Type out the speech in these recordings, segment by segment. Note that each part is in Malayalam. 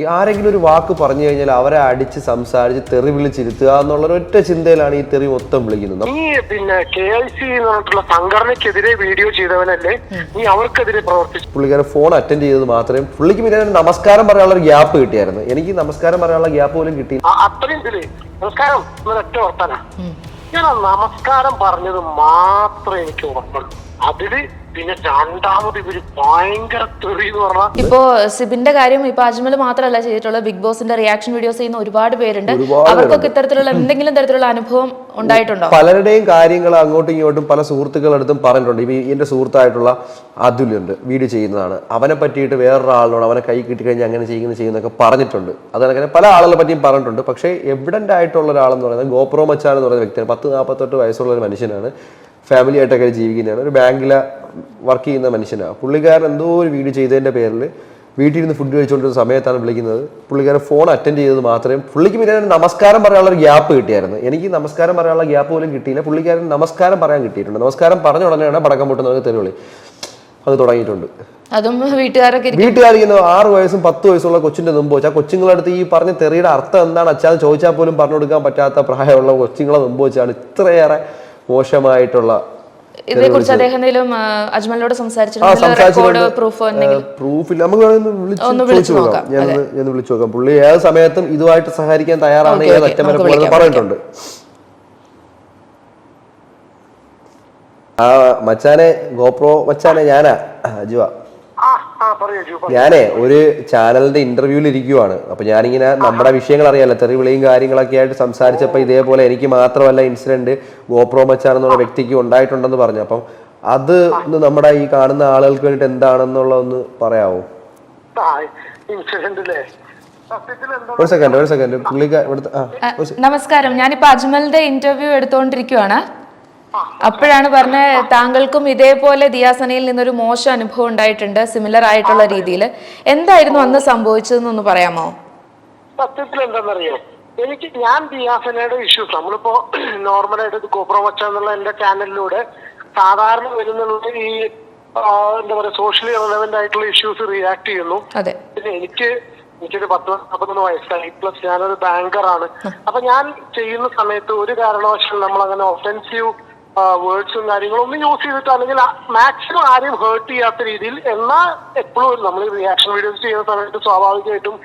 ആരെങ്കിലും ഒരു വാക്ക് പറഞ്ഞു കഴിഞ്ഞാൽ അവരെ അടിച്ച് സംസാരിച്ച് തെറി വിളിച്ചിരുത്തുക എന്നുള്ള ഒറ്റ ചിന്തയിലാണ് ഈ തെറി മൊത്തം വിളിക്കുന്നത്. നീ പിന്നെ കെ ഐ സി എന്ന് പറഞ്ഞിട്ടുള്ള സംഘടനയ്ക്കെതിരെ വീഡിയോ ചെയ്തവനല്ലേ നീ അവർക്കെതിരെ പ്രവർത്തിച്ചു പുള്ളിക്കാരൻ ഫോൺ അറ്റൻഡ് ചെയ്തത് മാത്രമേ പുള്ളിക്ക് പിന്നെ നമസ്കാരം പറയാനുള്ള ഒരു ഗ്യാപ്പ് കിട്ടിയായിരുന്നു. എനിക്ക് നമസ്കാരം പറയാനുള്ള ഗ്യാപ്പ് പോലും കിട്ടി അത്രയും ഇതിൽ. നമസ്കാരം. ഒറ്റ ഓർത്താന ഞാൻ നമസ്കാരം പറഞ്ഞത് മാത്രമേ എനിക്ക് ഓർമ്മയുള്ളൂ അതിൽ പിന്നെ രണ്ടാമത് ഇവർ ഭയങ്കര തെറി എന്ന് പറഞ്ഞാൽ ഇപ്പോ സിബിന്റെ കാര്യം ഇപ്പൊ അജ്മൽ മാത്രമല്ല ചെയ്തിട്ടുള്ളത്. ബിഗ് ബോസിന്റെ റിയാക്ഷൻ വീഡിയോസ് ചെയ്യുന്ന ഒരുപാട് പേരുണ്ട്. അവർക്കൊക്കെ ഇത്തരത്തിലുള്ള എന്തെങ്കിലും തരത്തിലുള്ള അനുഭവം ഉണ്ടായിട്ടുണ്ടോ? പലരുടെയും കാര്യങ്ങൾ അങ്ങോട്ടും ഇങ്ങോട്ടും പല സുഹൃത്തുക്കളടുത്തും പറഞ്ഞിട്ടുണ്ട്. ഇപ്പൊ എന്റെ സുഹൃത്തായിട്ടുള്ള അതുലുണ്ട് വീഡിയോ ചെയ്യുന്നതാണ്. അവനെ പറ്റിയിട്ട് വേറൊരാളിനോട് അവനെ കൈ കിട്ടിക്കഴിഞ്ഞാൽ അങ്ങനെ ചെയ്യുന്ന ചെയ്യുന്നൊക്കെ പറഞ്ഞിട്ടുണ്ട്. അതങ്ങനെ പല ആളുകളെ പറ്റിയും പറഞ്ഞിട്ടുണ്ട്. പക്ഷേ എവിഡന്റ് ആയിട്ടുള്ള ഒരാളെന്ന് പറയുന്നത് ഗോപ്രോ മച്ചാൻ എന്ന് പറയുന്ന വ്യക്തിയാണ്. പത്ത് നാൽപ്പത്തെട്ട് വയസ്സുള്ള ഒരു മനുഷ്യനാണ്. ഫാമിലി ആയിട്ടൊക്കെ ജീവിക്കുന്നതാണ്. ഒരു ബാങ്കിലെ വർക്ക് ചെയ്യുന്ന മനുഷ്യനാണ് പുള്ളിക്കാരൻ എന്തോ ഒരു വീഡിയോ ചെയ്തതിന്റെ പേരിൽ വീട്ടിൽ ഇരുന്ന് ഫുഡ് കഴിച്ചുകൊണ്ടിരുന്ന സമയത്താണ് വിളിക്കുന്നത്. പുള്ളിക്കാരൻ ഫോൺ അറ്റൻഡ് ചെയ്തത് മാത്രമേ പുള്ളിക്ക് പിന്നെ നമസ്കാരം പറയാനുള്ള ഒരു ഗ്യാപ്പ് കിട്ടിയായിരുന്നു. എനിക്ക് നമസ്കാരം പറയാനുള്ള ഗ്യാപ്പ് പോലും കിട്ടിയില്ല. പുള്ളിക്കാരൻ നമസ്കാരം പറയാൻ കിട്ടിയിട്ടുണ്ട്. നമസ്കാരം പറഞ്ഞ ഉടനെയാണ് പടക്കം പൊട്ടുന്നവർക്ക് തെരുവിളി. അത് തുടങ്ങിയിട്ടുണ്ട്. അതും വീട്ടുകാരൊക്കെ വീട്ടുകാരിക്കുന്ന ആറ് വയസ്സും പത്ത് വയസ്സുള്ള കൊച്ചിന്റെ മുമ്പ് വെച്ചാൽ കൊച്ചുങ്ങളടുത്ത് ഈ പറഞ്ഞ തെറിയുടെ അർത്ഥം എന്താണ്? അച്ഛാന്ന് ചോദിച്ചാൽ പോലും പറഞ്ഞു കൊടുക്കാൻ പറ്റാത്ത പ്രായമുള്ള കൊച്ചുങ്ങളെ മുമ്പ് വെച്ചാണ് ഇത്രയേറെ മോശമായിട്ടുള്ള ഇതേക്കുറിച്ച് അദ്ദേഹം എന്തെങ്കിലും? അജ്മലിനോട് പ്രൂഫില്ല നമുക്ക് വിളിച്ച് നോക്കാം. ഞാൻ ഞാൻ വിളിച്ചു നോക്കാം. പുള്ളി ഏത് സമയത്തും ഇതുമായിട്ട് സഹകരിക്കാൻ തയ്യാറാണ് ഏത് അറ്റം വരെ പറഞ്ഞിട്ടുണ്ട്. ആ മച്ചാനെ ഗോപ്രോ മച്ചാനെ ഞാനാ അജുവ ആ ആ പറയൂ ജൂ പറയൂ. ഞാനേ ഒരു ചാനലിന്റെ ഇന്റർവ്യൂവിൽ ഇരിക്കുവാണ്. അപ്പൊ ഞാനിങ്ങനെ നമ്മുടെ വിഷയങ്ങൾ അറിയാലോ തെറി വിളിയും കാര്യങ്ങളൊക്കെ ആയിട്ട് സംസാരിച്ചപ്പോൾ ഇതേപോലെ എനിക്ക് മാത്രമല്ല ഇൻസിഡന്റ് ഗോപ്രോ മച്ചാൻ എന്നുള്ള വ്യക്തിക്ക് ഉണ്ടായിട്ടുണ്ടെന്ന് പറഞ്ഞു. അപ്പം അത് നമ്മുടെ ഈ കാണുന്ന ആളുകൾക്ക് വേണ്ടിട്ട് എന്താണെന്നുള്ള ഒന്ന് പറയാവോ? ഒരു സെക്കൻഡ് ഒരു സെക്കൻഡ് പുള്ളിക്ക് നമസ്കാരം. ഞാനിപ്പോ അജ്മലിന്റെ ഇന്റർവ്യൂ എടുത്തുകൊണ്ടിരിക്കുവാണ് അപ്പോഴാണ് പറഞ്ഞ താങ്കൾക്കും ഇതേപോലെ ദിയാസനയിൽ നിന്നൊരു മോശം അനുഭവം ഉണ്ടായിട്ടുണ്ട് സിമിലർ ആയിട്ടുള്ള രീതിയിൽ എന്തായിരുന്നു അന്ന് സംഭവിച്ചതെന്നൊന്ന് പറയാമോ? സത്യത്തിൽ എന്താണെന്നറിയോ? എനിക്ക് ഞാൻ ദിയാസനയുടെ ഇഷ്യൂസ് നമ്മളിപ്പോ നോർമലായിട്ട് കോപ്രോ മച്ച എന്നുള്ള എന്റെ ചാനലിലൂടെ സാധാരണ വരുന്നുള്ള ഈ എന്താ പറയാ സോഷ്യലി റെലവെന്റ് ആയിട്ടുള്ള ഇഷ്യൂസ് റിയാക്ട് ചെയ്യുന്നു. അതെ. പിന്നെ എനിക്ക് എനിക്കൊരു പത്ത് നാൽപ്പത്തൊന്ന് വയസ്സായി പ്ലസ് ഞാനൊരു ബാങ്കറാണ് അപ്പൊ ഞാൻ ചെയ്യുന്ന സമയത്ത് ഒരു കാരണവശാലും നമ്മൾ അങ്ങനെ ഒഫൻസീവ് വേർഡ്സും കാര്യങ്ങളും ഒന്നും യൂസ് ചെയ്തിട്ട് അല്ലെങ്കിൽ മാക്സിമം ആരെയും ഹേർട്ട് ചെയ്യാത്ത രീതിയിൽ എന്നാൽ എപ്പോഴും നമ്മൾ റിയാക്ഷൻ വീഡിയോസ് ചെയ്യുന്ന സമയത്ത് സ്വാഭാവികമായിട്ടും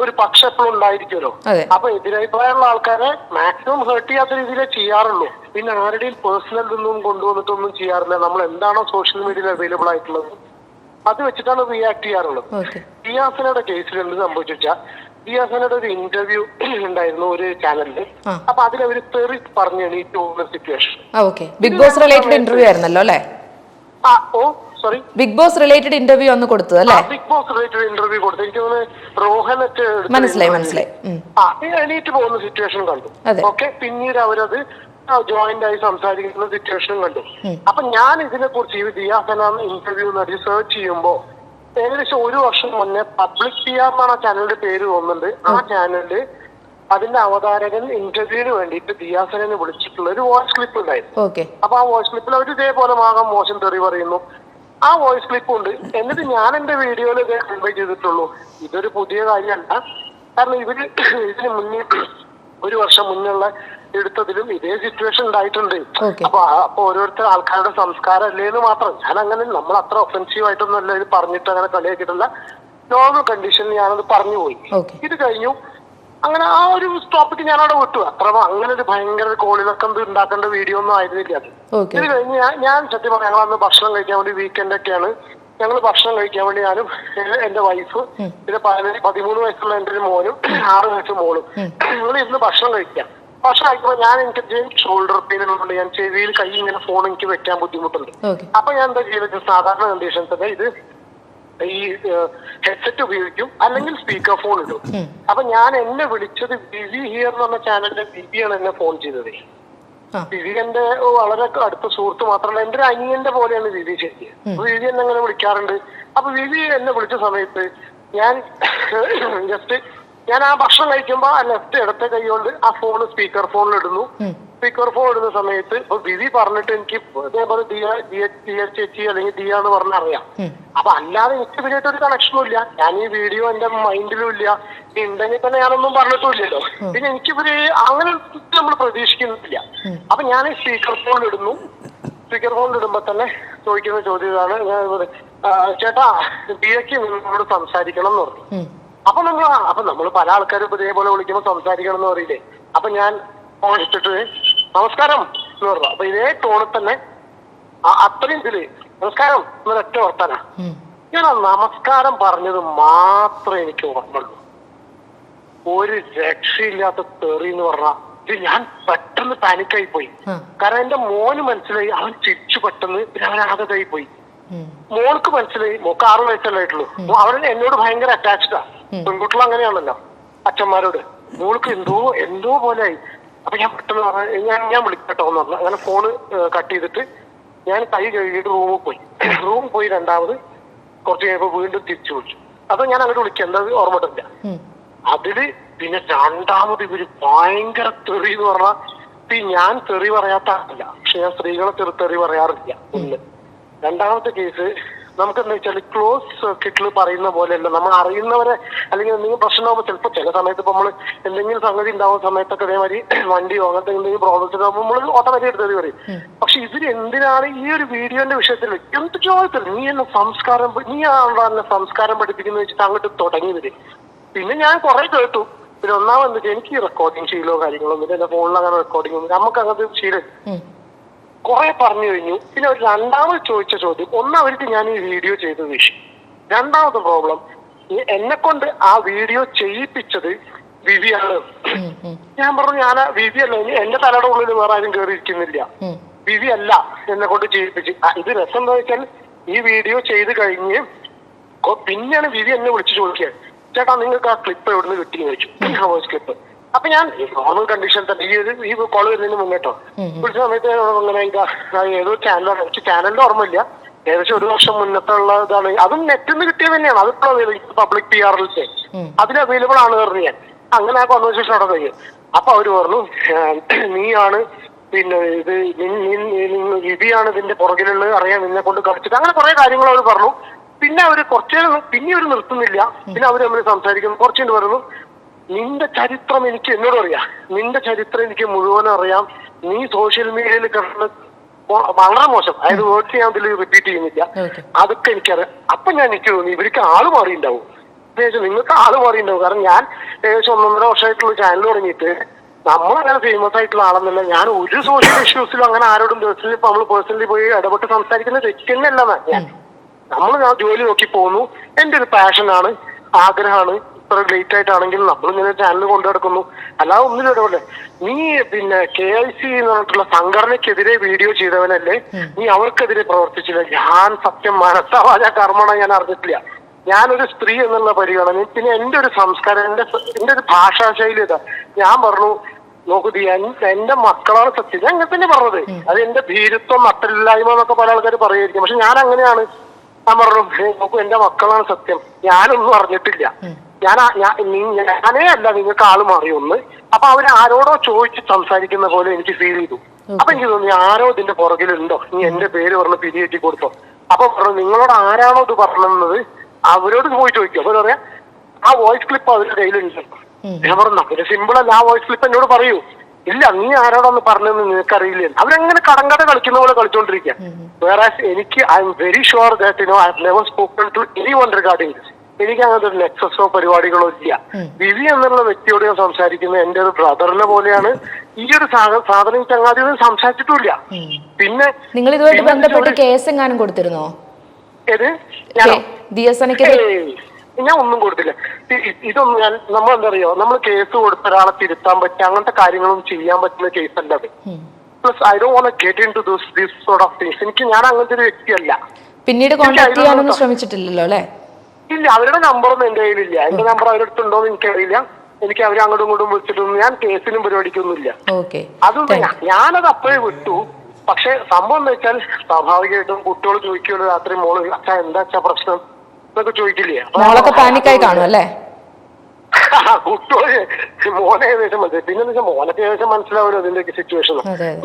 ഒരു പക്ഷം എപ്പോഴും ഉണ്ടായിരിക്കുമല്ലോ. അപ്പൊ എതിരഭിപ്രായമുള്ള ആൾക്കാരെ മാക്സിമം ഹേർട്ട് ചെയ്യാത്ത രീതിയിലേ ചെയ്യാറുള്ളൂ. പിന്നെ ആരുടെയും പേഴ്സണൽ ഇതൊന്നും കൊണ്ടുവന്നിട്ടൊന്നും ചെയ്യാറില്ല. നമ്മൾ എന്താണോ സോഷ്യൽ മീഡിയയിൽ അവൈലബിൾ ആയിട്ടുള്ളത് അത് വെച്ചിട്ടാണ് റിയാക്ട് ചെയ്യാറുള്ളത്. ഓക്കെ ദിയാസനയുടെ കേസിൽ എന്ത് സംഭവിച്ചു വെച്ചാൽ ദിയാസനയുടെ ഒരു ഇന്റർവ്യൂ ഉണ്ടായിരുന്നു ഒരു ചാനലിൽ അപ്പൊ അപ്പൊ അവർ തെറി പറഞ്ഞാണ് ഈ ടൂറിന്റെ situation Big Boss related interview ആയിരുന്നല്ലോ അല്ലേ? ആ ഓ sorry Big Boss related interview അന്ന് കൊടുത്തത് അല്ലേ? ബിഗ് ബോസ് റിലേറ്റഡ് ഇന്റർവ്യൂ കൊടുത്തു. എനിക്ക് തോന്നുന്നു റോഹൻ മനസ്സിലായി മനസ്സിലായി. ആ എണീറ്റ് പോകുന്ന സിറ്റുവേഷൻ കണ്ടു. ഓക്കെ പിന്നീട് അവരത് ജോയിന്റ് ആയി സംസാരിക്കുന്ന സിറ്റുവേഷനും കണ്ടു. അപ്പൊ ഞാൻ ഇതിനെ കുറിച്ച് ഈ ദിയാസന ഇന്റർവ്യൂ റിസർച്ച് ചെയ്യുമ്പോ ഏകദേശം ഒരു വർഷം മുന്നേ പബ്ലിക് പി ആർ എന്നാണ് ആ ചാനലിന്റെ പേര് തോന്നുന്നുണ്ട്. ആ ചാനലിൽ അതിന്റെ അവതാരകൻ ഇന്റർവ്യൂവിന് വേണ്ടിയിട്ട് ദിയാസനെ വിളിച്ചിട്ടുള്ള ഒരു വോയിസ് ക്ലിപ്പ് ഉണ്ടായിരുന്നു. ഓക്കെ. അപ്പൊ ആ വോയിസ് ക്ലിപ്പിൽ അവർ ഇതേപോലെ മാകം മോശം തെറി പറയുന്നു. ആ വോയിസ് ക്ലിപ്പ് ഉണ്ട്. എന്നിട്ട് ഞാൻ എന്റെ വീഡിയോയിൽ ഇതേ കൺവേ ചെയ്തിട്ടുള്ളൂ. ഇതൊരു പുതിയ കാര്യമല്ല. കാരണം ഇവർ ഇതിന് മുന്നേ ഒരു വർഷം മുന്നുള്ള എടുത്തതിലും ഇതേ സിറ്റുവേഷൻ ഉണ്ടായിട്ടുണ്ട്. അപ്പൊ അപ്പൊ ഓരോരുത്തർ ആൾക്കാരുടെ സംസ്കാരം അല്ലേ എന്ന് മാത്രം. ഞാൻ അങ്ങനെ നമ്മൾ അത്ര ഒഫൻസീവ് ആയിട്ടൊന്നും അല്ല ഇത് പറഞ്ഞിട്ട് അങ്ങനെ കളിയാക്കിയിട്ടില്ല. നോർമൽ കണ്ടീഷനിൽ ഞാനത് പറഞ്ഞു പോയി ഇത് കഴിഞ്ഞു. അങ്ങനെ ആ ഒരു ടോപ്പിക്ക് ഞാൻ അവിടെ വിട്ടു. അത്ര അങ്ങനെ ഒരു ഭയങ്കര കോളിലൊക്കെ ഉണ്ടാക്കേണ്ട വീഡിയോ ഒന്നും ആയിരുന്നില്ല അത്. ഇത് കഴിഞ്ഞ് ഞാൻ ഞാൻ സത്യം പറഞ്ഞു ഞങ്ങൾ അന്ന് ഭക്ഷണം കഴിക്കാൻ വേണ്ടി വീക്കെൻഡ് ഒക്കെയാണ്. ഞങ്ങൾ ഭക്ഷണം കഴിക്കാൻ വേണ്ടി ഞാനും എന്റെ വൈഫ് പിന്നെ പതിനഞ്ച് പതിമൂന്ന് വയസ്സുള്ള എന്റെ ഒരു മോനും ആറ് വയസ്സ് മോളും. ഞങ്ങൾ ഇരുന്ന് ഭക്ഷണം കഴിക്കാം ഭക്ഷണം കഴിക്കുമ്പോൾ ഞാൻ എനിക്ക് ഷോൾഡർ പെയിൻ ഉള്ളതുകൊണ്ട് ഞാൻ ചെവിയിൽ കൈ ഇങ്ങനെ ഫോൺ എനിക്ക് വെക്കാൻ ബുദ്ധിമുട്ടുണ്ട്. അപ്പൊ ഞാൻ എന്താ ചെയ്യുന്നത് സാധാരണ കണ്ടീഷൻ തന്നെ ഇത് ഈ ഹെഡ്സെറ്റ് ഉപയോഗിക്കും. അല്ലെങ്കിൽ സ്പീക്കർ ഫോൺ ഇടും അപ്പൊ ഞാൻ എന്നെ വിളിച്ചത് ബിബി ഹിയർ എന്ന് പറഞ്ഞ ചാനലിന്റെ ബിബിയാണ് എന്നെ ഫോൺ ചെയ്തത്. എന്റെ വളരെ അടുത്ത സുഹൃത്ത് മാത്രമല്ല എന്റെ ഒരു അനിയന്റെ പോലെയാണ് ബിബി ശരിക്ക് ബിബി എന്നെ അങ്ങനെ വിളിക്കാറുണ്ട്. അപ്പൊ ബിബി എന്നെ വിളിച്ച സമയത്ത് ഞാൻ ജസ്റ്റ് ഞാൻ ആ ഭക്ഷണം കഴിക്കുമ്പോ ആ ലെഫ്റ്റ് ഇടത്തെ കൈ കൊണ്ട് ആ ഫോൺ സ്പീക്കർ ഫോണിൽ ഇടുന്നു. സ്പീക്കർ ഫോൺ ഇടുന്ന സമയത്ത് ഇപ്പൊ വിധി പറഞ്ഞിട്ട് എനിക്ക് ഇതേപോലെ ദിയ എച്ച് എച്ച് അല്ലെങ്കിൽ ദിയ എന്ന് പറഞ്ഞ അറിയാം. അപ്പൊ അല്ലാതെ എനിക്ക് ഇതിനായിട്ട് ഒരു കണക്ഷനും ഇല്ല. ഞാൻ ഈ വീഡിയോ എന്റെ മൈൻഡിലും ഇല്ല. ഉണ്ടെങ്കിൽ തന്നെ ഞാനൊന്നും പറഞ്ഞിട്ടില്ലല്ലോ പിന്നെ എനിക്കിവര് അങ്ങനെ നമ്മൾ പ്രതീക്ഷിക്കുന്നില്ല. അപ്പൊ ഞാൻ സ്പീക്കർ ഫോൺ ഇടുന്നു. സ്പീക്കർ ഫോൺ ഇടുമ്പോ തന്നെ ചോദിക്കുന്ന ചോദ്യം ഇതാണ്. ഞാൻ ഡി ചേട്ടാ ദിയക്ക് നിങ്ങളോട് സംസാരിക്കണം എന്ന് പറഞ്ഞു. അപ്പൊ നമ്മൾ അപ്പൊ നമ്മൾ പല ആൾക്കാരും ഇപ്പൊ ഇതേപോലെ വിളിക്കുമ്പോൾ സംസാരിക്കണം എന്ന് പറയില്ലേ? അപ്പൊ ഞാൻ ഫോൺ എടുത്തിട്ട് നമസ്കാരം എന്ന് പറഞ്ഞു. അപ്പൊ ഇതേ ടോണിൽ തന്നെ അത്രയും ഇതിൽ നമസ്കാരം എന്നൊരൊറ്റ വർത്താന. ഞാൻ ആ നമസ്കാരം പറഞ്ഞത് മാത്രമേ എനിക്ക് ഓർമ്മയുള്ളൂ. ഒരു രക്ഷയില്ലാത്ത തെറി എന്ന് പറഞ്ഞാൽ ഇത് ഞാൻ പെട്ടെന്ന് പാനിക്കായി പോയി കാരണം എന്റെ മോന് മനസ്സിലായി അവൻ ചിരിച്ചു പെട്ടെന്ന് പിന്നെ അവൻ ആകതായി പോയി മോൾക്ക് മനസ്സിലായി മോക്ക് ആറു വയസ്സല്ലായിട്ടുള്ളൂ അവൻ എന്നോട് ഭയങ്കര അറ്റാച്ച്ഡാ പെൺകുട്ടികൾ അങ്ങനെയാണല്ലോ. അച്ഛന്മാരോട് മോൾക്ക് എന്തോ എന്തോ പോലെ ആയി അപ്പൊ ഞാൻ പെട്ടെന്ന് പറഞ്ഞു, ഞാൻ ഞാൻ വിളിക്കട്ടോ എന്ന് പറഞ്ഞു. അങ്ങനെ ഫോണ് കട്ട് ചെയ്തിട്ട് ഞാൻ കൈ കഴുകിയിട്ട് റൂമിൽ പോയി. റൂമിൽ പോയി രണ്ടാമത് കുറച്ച് കഴിയുമ്പോൾ വീണ്ടും തിരിച്ചു വിളിച്ചു. അപ്പൊ ഞാൻ അങ്ങോട്ട് വിളിക്കാം. എന്താ ഓർമ്മട്ടില്ല അതിൽ പിന്നെ രണ്ടാമത് ഇവർ ഭയങ്കര തെറി എന്ന് പറഞ്ഞാൽ ഞാൻ തെറി പറയാത്ത ആളല്ല. പക്ഷെ ഞാൻ സ്ത്രീകളെ തെറി തെറി പറയാറില്ല. ഒന്ന് രണ്ടാമത്തെ കേസ് നമുക്ക് എന്താ വെച്ചാൽ ക്ലോസ് സർക്കിറ്റിൽ പറയുന്ന പോലെയല്ല. നമ്മൾ അറിയുന്നവരെ അല്ലെങ്കിൽ എന്തെങ്കിലും പ്രശ്നമാകുമ്പോൾ ചിലപ്പോൾ ചില സമയത്ത് ഇപ്പൊ നമ്മൾ എന്തെങ്കിലും സംഗതി ഉണ്ടാവുന്ന സമയത്തൊക്കെ അതേമാതിരി വണ്ടിയോ അങ്ങനത്തെ എന്തെങ്കിലും പ്രോബ്ലംസ് ഉണ്ടാകുമ്പോൾ നമ്മൾ ഓട്ടോമാറ്റിക് എടുത്തത് പറയും പക്ഷെ ഇതിൽ എന്തിനാണ് ഈ ഒരു വീഡിയോന്റെ വിഷയത്തിൽ എന്ത് ചോദിച്ചത് നീ എന്നെ സംസ്കാരം നീ ആളെ എന്നെ സംസ്കാരം പഠിപ്പിക്കുന്ന വെച്ചിട്ട് അങ്ങോട്ട് തുടങ്ങിയത് പിന്നെ ഞാൻ കുറെ കേട്ടു. പിന്നെ ഒന്നാമത് എനിക്ക് റെക്കോർഡിങ് ശീലോ കാര്യങ്ങളോ ഒന്നും എന്റെ ഫോണിൽ അങ്ങനെ റെക്കോർഡിംഗ് ഒന്നും നമുക്ക് അങ്ങനത്തെ ശീലം കുറെ പറഞ്ഞു കഴിഞ്ഞു. പിന്നെ ഒരു രണ്ടാമത് ചോദിച്ച ചോദ്യം ഒന്നാമത് ഞാൻ ഈ വീഡിയോ ചെയ്ത വിഷയം രണ്ടാമത്തെ പ്രോബ്ലം എന്നെ കൊണ്ട് ആ വീഡിയോ ചെയ്യിപ്പിച്ചത് വിവിയാണ്. ഞാൻ പറഞ്ഞു ഞാൻ വിവി അല്ല എന്റെ തലയുടെ ഉള്ളിൽ വേറെ ആരും കയറിയിരിക്കുന്നില്ല വിവി അല്ല എന്നെ കൊണ്ട് ചെയ്യിപ്പിച്ച് ഇത് രസം എന്താ വെച്ചാൽ ഈ വീഡിയോ ചെയ്ത് കഴിഞ്ഞ് പിന്നെയാണ് വിവി എന്നെ വിളിച്ചു ചോദിക്കുക. ചേട്ടാ നിങ്ങൾക്ക് ആ ക്ലിപ്പ് എവിടെ നിന്ന് കിട്ടി ചോദിച്ചു. ആ വോയിസ് ക്ലിപ്പ് അപ്പൊ ഞാൻ നോർമൽ കണ്ടീഷൻ തന്നെ ഈ ഒരു ഈ കോൾ വരുന്നതിന് മുന്നേട്ടോ വിളിച്ച സമയത്ത് അങ്ങനെ ഇതാ ഏതോ ചാനലാണ് എനിക്ക് ചാനലിന്റെ ഓർമ്മയില്ല. ഏകദേശം ഒരു വർഷം മുന്നത്തെ ഉള്ള ഇതാണ്. അതും നെറ്റിൽ നിന്ന് കിട്ടിയത് തന്നെയാണ്. അതിപ്പോൾ പബ്ലിക് പി ആറിൽ അതിൽ അവൈലബിൾ ആണ് പറഞ്ഞു ഞാൻ. അങ്ങനെ ആ കോൺവെർസേഷൻ അവിടെ കഴിഞ്ഞു അപ്പൊ അവർ പറഞ്ഞു "ഏഹ്, നീയാണ് പിന്നെ ഇത് വിധിയാണ് ഇതിന്റെ പുറകിലുള്ളത്. അറിയാൻ നിന്നെ കൊണ്ട് കളിച്ചിട്ട് അങ്ങനെ കുറെ കാര്യങ്ങൾ അവർ പറഞ്ഞു. പിന്നെ അവർ കുറച്ചു പിന്നെ അവർ നിർത്തുന്നില്ല. പിന്നെ അവർ തമ്മിൽ സംസാരിക്കുന്നു. കുറച്ചുകൊണ്ട് പറഞ്ഞു നിന്റെ ചരിത്രം എനിക്ക് എന്നോട് അറിയാം നിന്റെ ചരിത്രം എനിക്ക് മുഴുവൻ അറിയാം. നീ സോഷ്യൽ മീഡിയയിൽ കിടന്ന് വളരെ മോശം. അതായത് വേർഡ്സ് ഞാൻ അതിൽ റിപ്പീറ്റ് ചെയ്യുന്നില്ല. അതൊക്കെ എനിക്കറിയാം. അപ്പൊ ഞാൻ എനിക്ക് തോന്നി ഇവർക്ക് ആൾ മാറിയിട്ടുണ്ടാവും. ഏകദേശം നിങ്ങൾക്ക് ആൾ മാറിയിട്ടുണ്ടാവും. കാരണം ഞാൻ ഏകദേശം ഒന്നൊന്നര വർഷമായിട്ടുള്ള ചാനൽ തുടങ്ങിയിട്ട് നമ്മളങ്ങനെ ഫേമസ് ആയിട്ടുള്ള ആളെന്നല്ല ഞാൻ ഒരു സോഷ്യൽ ഇഷ്യൂസിലും അങ്ങനെ ആരോടും പേഴ്സണലി ഇപ്പൊ നമ്മൾ പേഴ്സണലി പോയി ഇടപെട്ട് സംസാരിക്കുന്ന വ്യക്തിയല്ല ഞാൻ. നമ്മൾ ഞാൻ ജോലി നോക്കി പോകുന്നു എന്റെ ഒരു പാഷനാണ് ആഗ്രഹമാണ്. ഇത്ര ലേറ്റ് ആയിട്ടാണെങ്കിൽ നമ്മൾ ഇങ്ങനെ ചാനൽ കൊണ്ടു നടക്കുന്നു. അല്ലാതെ ഒന്നിനും ഇടപെടേ നീ പിന്നെ കെ ഐ സി എന്ന് പറഞ്ഞിട്ടുള്ള സംഘടനയ്ക്കെതിരെ വീഡിയോ ചെയ്തവനല്ലേ നീ അവർക്കെതിരെ പ്രവർത്തിച്ചില്ല. ഞാൻ സത്യം മനസ്സാവാജ കർമ്മണ ഞാൻ അറിഞ്ഞിട്ടില്ല. ഞാനൊരു സ്ത്രീ എന്നുള്ള പരിഗണന പിന്നെ എന്റെ ഒരു സംസ്കാരം എന്റെ എന്റെ ഒരു ഭാഷാ ശൈലി ഇതാ. ഞാൻ പറഞ്ഞു നോക്കൂ എന്റെ മക്കളാണ് സത്യം. ഞാൻ അങ്ങനെ തന്നെ പറഞ്ഞത്. അത് എന്റെ ഭീരുത്വം നട്ടലില്ലായ്മ എന്നൊക്കെ പല ആൾക്കാർ പറയുമായിരിക്കും പക്ഷെ ഞാൻ അങ്ങനെയാണ്. ഞാൻ പറഞ്ഞു നോക്കൂ എന്റെ മക്കളാണ് സത്യം. ഞാനൊന്നും അറിഞ്ഞിട്ടില്ല. ഞാൻ ഞാൻ- ഞാനേ അല്ല നിങ്ങൾക്ക് ആൾ മാറി ഒന്ന്. അപ്പൊ അവർ ആരോടോ ചോദിച്ച് സംസാരിക്കുന്ന പോലെ എനിക്ക് ഫീൽ ചെയ്തു. അപ്പൊ എനിക്ക് തോന്നി ആരോ ഇതിന്റെ പുറകിലുണ്ടോ? നീ എന്റെ പേര് പറഞ്ഞ് പിരിയേറ്റി കൊടുത്തോ? അപ്പൊ പറഞ്ഞു നിങ്ങളോട് ആരാണോ ഇത് പറഞ്ഞത്? അവരോട് പോയി ചോദിക്കും അപ്പൊ പറയാ ആ വോയിസ് ക്ലിപ്പ് അവരുടെ കയ്യിലുണ്ട്. ഞാൻ പറഞ്ഞു അവർ സിമ്പിൾ അല്ല ആ വോയിസ് ക്ലിപ്പ് എന്നോട് പറയൂ. ഇല്ല നീ ആരോടൊന്ന് പറഞ്ഞതെന്ന് നിനക്കറിയില്ല. അവരങ്ങനെ കടങ്കട കളിക്കുന്ന പോലെ കളിച്ചോണ്ടിരിക്കുക വേറെ എനിക്ക് I am very sure that you know I never spoken to any one regarding this എനിക്ക് അങ്ങനത്തെ ഒരു നെക്സസോ പരിപാടികളോ ഇല്ല. വിവി എന്നുള്ള വ്യക്തിയോട് ഞാൻ സംസാരിക്കുന്നത് എന്റെ ഒരു ബ്രദറിനെ പോലെയാണ്. ഈ ഒരു സാധ- സാധനം ചങ്ങാതിയോട് സംസാരിച്ചിട്ടില്ല പിന്നെ നിങ്ങൾ ഇതുമായിട്ട് ബന്ധപ്പെട്ട് കേസ് എങ്ങാനും കൊടുത്തിരുന്നോ? ഏത്? ഞാൻ ഒന്നും കൊടുത്തില്ല. ഇതൊന്നും ഞാൻ നമ്മൾ എന്താ അറിയോ നമ്മൾ കേസ് കൊടുത്ത ഒരാളെ തിരുത്താൻ പറ്റുക അങ്ങനത്തെ കാര്യങ്ങളൊന്നും ചെയ്യാൻ പറ്റുന്ന കേസ് അല്ല അത്. Plus I do won't get into this this sort of things എനിക്ക് ഞാൻ അങ്ങനത്തെ ഒരു വ്യക്തിയല്ല. പിന്നീട് കോൺടാക്ട് ചെയ്യാനൊന്നും ശ്രമിച്ചിട്ടില്ലല്ലോ അല്ലേ? ഇല്ല അവരുടെ നമ്പറൊന്നും എന്റെ കയ്യിലില്ല. എന്റെ നമ്പർ അവരുടെ അടുത്തുണ്ടോ എന്ന് എനിക്കറിയില്ല. എനിക്ക് അവരെ അങ്ങോട്ടും ഇങ്ങോട്ടും വിളിച്ചിട്ടൊന്നും ഞാൻ കേസിലും പരിപാടിക്കൊന്നുമില്ല. ഞാ- ഞാനത് അപ്പോഴേ വിട്ടു. പക്ഷെ സംഭവം എന്താ വെച്ചാൽ സ്വാഭാവികമായിട്ടും കുട്ടികൾ ചോദിക്കുമല്ലോ രാത്രി മോൾ അച്ഛാ എന്താ അച്ഛാ പ്രശ്നം? എന്നൊക്കെ ചോദിക്കില്ലേ? പാനിക്കായി കാണും അല്ലേ? കുട്ടികളെ മോനെ ഏകദേശം മനസ്സിലായി. പിന്നെ വെച്ചാൽ മോനൊക്കെ ഏകദേശം മനസ്സിലാവുമല്ലോ അതിന്റെ സിറ്റുവേഷൻ.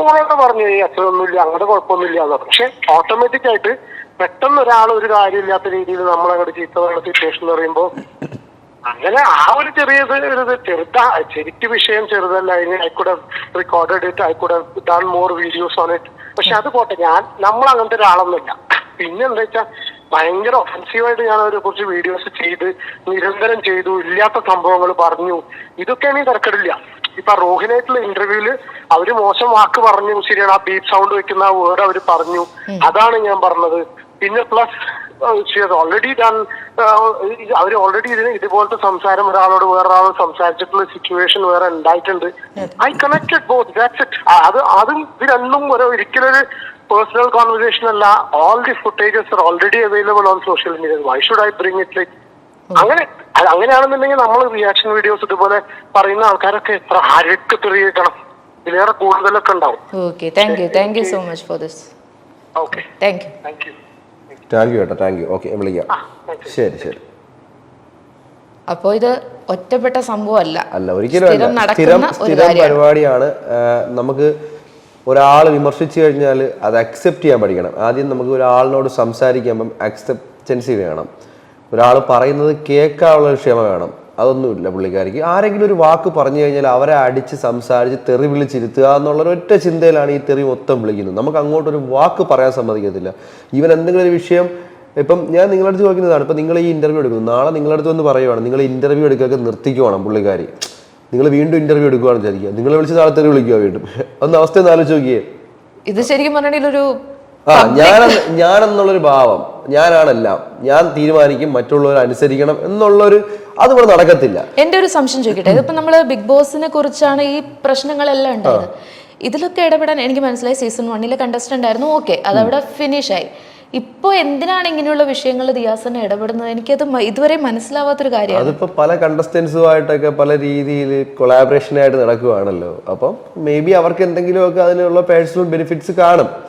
മോനോട് പറഞ്ഞു ഈ അച്ഛനൊന്നുമില്ല അങ്ങനത്തെ കുഴപ്പമൊന്നുമില്ല എന്ന് പക്ഷെ ഓട്ടോമാറ്റിക് ആയിട്ട് പെട്ടെന്ന് ഒരാൾ ഒരു കാര്യമില്ലാത്ത രീതിയിൽ നമ്മളങ്ങോട്ട് ചീത്ത പറയുന്ന സിറ്റുവേഷൻ എന്ന് പറയുമ്പോൾ അങ്ങനെ ആ ഒരു ചെറിയ ഇത് ഒരു ചെറുതാ ശരിക്കും വിഷയം ചെറുതല്ല. അതിന് I could recorded it I could done more videos on it പക്ഷെ അത് പോട്ടെ ഞാൻ നമ്മൾ അങ്ങനത്തെ ഒരാളൊന്നുമില്ല. പിന്നെ എന്താ വെച്ചാൽ ഭയങ്കര ഒഫൻസീവായിട്ട് ഞാൻ അവരെ കുറിച്ച് വീഡിയോസ് ചെയ്ത് നിരന്തരം ചെയ്തു ഇല്ലാത്ത സംഭവങ്ങൾ പറഞ്ഞു. ഇതൊക്കെ ഇനി തിരക്കിടില്ല. ഇപ്പൊ റോഹിനായിട്ടുള്ള ഇന്റർവ്യൂൽ അവർ മോശം വാക്ക് പറഞ്ഞു. ശരിയാണ് ആ ബീറ്റ് സൗണ്ട് വെക്കുന്ന ആ വേർഡ് അവർ പറഞ്ഞു. അതാണ് ഞാൻ പറഞ്ഞത്. പിന്നെ പ്ലസ് ഓൾറെഡി ഡൺ അവർ ഓൾറെഡി ഇതിന് ഇതുപോലത്തെ സംസാരം ഒരാളോട് വേറൊരാളോട് സംസാരിച്ചിട്ടുള്ള സിറ്റുവേഷൻ വേറെ ഉണ്ടായിട്ടുണ്ട്. I connected both that's it അത് അതും ഇത് രണ്ടും ഒരു ഒരിക്കലൊരു പേഴ്സണൽ കോൺവെർസേഷൻ അല്ല all the footages are already available on social media why should I bring it like അങ്ങനെ അങ്ങനെയാണെന്നുണ്ടെങ്കിൽ നമ്മൾ റിയാക്ഷൻ വീഡിയോസ് ഇതുപോലെ പറയുന്ന ആൾക്കാരൊക്കെ എത്ര അരക്ക് തെറിയിക്കണം ഇതിലേറെ കൂടുതലൊക്കെ ഉണ്ടാവും. Okay thank you thank you so much for this okay thank you thank you thank you കേട്ടോ താങ്ക് യു ഓക്കെ വിളിക്കാം. ശരി ശരി. അപ്പോൾ ഇത് ഒറ്റപ്പെട്ട സംഭവമല്ല. അല്ല ഒരിക്കലും സ്ഥിരം. പരിപാടിയാണ്. നമുക്ക് ഒരാൾ വിമർശിച്ചു കഴിഞ്ഞാൽ അത് അക്സെപ്റ്റ് ചെയ്യാൻ പഠിക്കണം. ആദ്യം നമുക്ക് ഒരാളിനോട് സംസാരിക്കുമ്പം അക്സെപ്റ്റൻസി വേണം. ഒരാൾ പറയുന്നത് കേൾക്കാനുള്ള ക്ഷമ വേണം. അതൊന്നുമില്ല പുള്ളിക്കാരിക്ക്. ആരെങ്കിലും ഒരു വാക്ക് പറഞ്ഞു കഴിഞ്ഞാൽ അവരെ അടിച്ച് സംസാരിച്ച് തെറി വിളിച്ചിരുത്തുക എന്നുള്ള ഒറ്റ ചിന്തയിലാണ് ഈ തെറി മൊത്തം വിളിക്കുന്നത്. നമുക്ക് അങ്ങോട്ടൊരു വാക്ക് പറയാൻ സമ്മതിക്കത്തില്ല. ഈവൻ എന്തെങ്കിലും ഒരു വിഷയം ഇപ്പം ഞാൻ നിങ്ങളടുത്ത് ചോദിക്കുന്നതാണ്. ഇപ്പം നിങ്ങൾ ഈ ഇന്റർവ്യൂ എടുക്കുന്നു. നാളെ നിങ്ങളടുത്ത് വന്ന് പറയുവാണ്. നിങ്ങൾ ഇന്റർവ്യൂ എടുക്കുകയൊക്കെ നിർത്തിക്കുവാണ് പുള്ളിക്കാരി. നിങ്ങൾ വീണ്ടും ഇന്റർവ്യൂ എടുക്കുകയാണെന്ന് വിചാരിക്കുക. നിങ്ങൾ വിളിച്ച നാളെ തന്നെ വിളിക്കുക വീണ്ടും. ഒന്ന് അവസ്ഥ ഒന്ന് ആലോചിച്ച് നോക്കിയേ. ഇത് ശരിക്കും പറഞ്ഞിട്ടുണ്ടെങ്കിൽ ഒരു ആ ഞാൻ ഞാനെന്നുള്ളൊരു ഭാവം ഞാനാണെല്ലാം ഞാൻ തീരുമാനിക്കും മറ്റുള്ളവർ അനുസരിക്കണം എന്നുള്ളൊരു അതിവിടെ നടക്കത്തില്ല. എന്റെ ഒരു സംശയം ചോദിക്കട്ടെ. ഇതിപ്പോ നമ്മൾ ബിഗ് ബോസിനെ കുറിച്ചാണ് ഈ പ്രശ്നങ്ങളെല്ലാം ഉണ്ടായത്. ഇതിലൊക്കെ ഇടപെടാൻ എനിക്ക് മനസ്സിലായി. സീസൺ വണ്ണിലെ കണ്ടസ്റ്റന്റ് ആയിരുന്നു. ഓക്കെ അതവിടെ ഫിനിഷ് ആയി ഇപ്പൊ എന്തിനാണ് ഇങ്ങനെയുള്ള വിഷയങ്ങൾ ദിയാസന ഇടപെടുന്നത്? എനിക്കത് ഇതുവരെ മനസ്സിലാവാത്തൊരു കാര്യമാണ്. അതിപ്പോ പല കണ്ടസ്റ്റൻസുമായിട്ടൊക്കെ പല രീതിയിൽ കൊളാബറേഷനായിട്ട് നടക്കുകയാണല്ലോ അപ്പം മേ ബി അവർക്ക് എന്തെങ്കിലുമൊക്കെ അതിനുള്ള പേഴ്സണൽ ബെനിഫിറ്റ്സ് കാണും.